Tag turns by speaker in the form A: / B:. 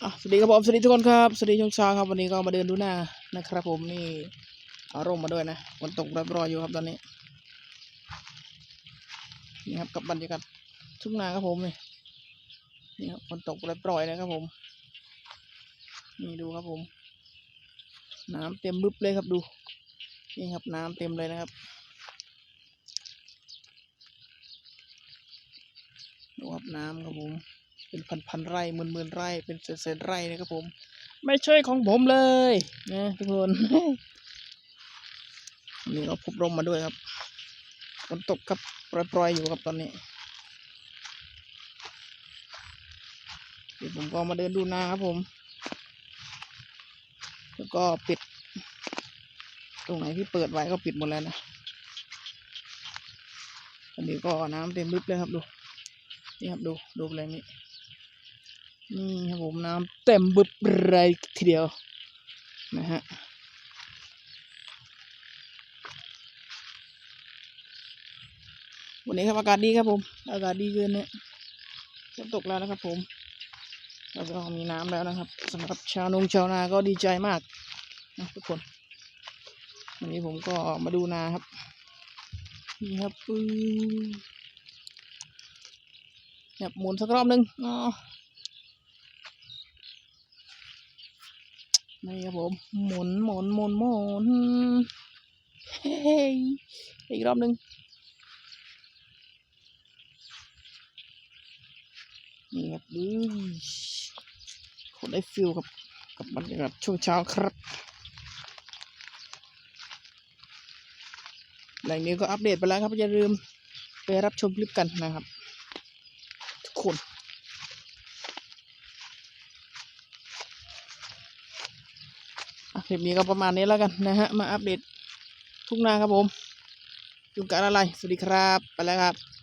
A: สวัสดีครับผมสวัสดีทุกคนครับสวัสดีช่วงเช้าครับวันนี้ก็มาเดินดูหน้านะครับ ผมนี่เอาร่มมาด้วยนะฝนตกรอยๆอยู่ครับตอนนี้นี่ครับกับบรรยากาศทุ่งนาครับผมนี่นี่ครับฝนตกปล่อยนะครับผมนี่ดูครับผม น้ำเต็มบึ๊บเลยครับดู นี่ครับน้ำเต็มเลยนะครับดูครับน้ำครับผม เป็นพันพันๆไร่หมื่นหมื่นไร่เป็นแสนๆไร่นะครับผม ไม่ใช่ของผมเลยนะทุกคนนี่เราพบลมมาด้วยครับฝนตกครับปล่อยๆอยู่ครับตอนนี้เดี๋ยวผมก็มาเดินดูนาครับผม แล้วก็ปิด ตรงไหนที่เปิดไว้ก็ปิดหมดแล้วนะอันนี้ก็น้ำเต็มลึกเลยครับดู นี่ครับดูดูแรงนี้ นี่ครับผมน้ำเต็มบึบเลยทีเดียวนะฮะวันนี้ครับอากาศดีครับผม อากาศดีเกินเนี่ยฝนตกแล้วนะครับผมเราก็มีน้ำแล้วนะครับสำหรับชาวนงชาวนาก็ดีใจมากนะทุกคนวันนี้ผมก็มาดูนาครับนี่ครับปึ้งแบบหมุนสักรอบหนึงอ๋อ นี่ครับผมหมุนหมุนหมุนหมุนเฮ้ยอีกรอบหนึ่งนี่ครับอื้อคนได้ฟิลกับกับบรรยากาศช่วงเช้าครับแหล่งนี้ก็อัปเดตไปแล้วครับ อย่าลืมไปรับชมคลิปกันนะครับ ทุกคน อะ คลิปนี้ก็ประมาณนี้แล้วกันนะฮะ มาอัปเดตทุกนาครับผม ยุงการอะไร สวัสดีครับ ไปแล้วครับ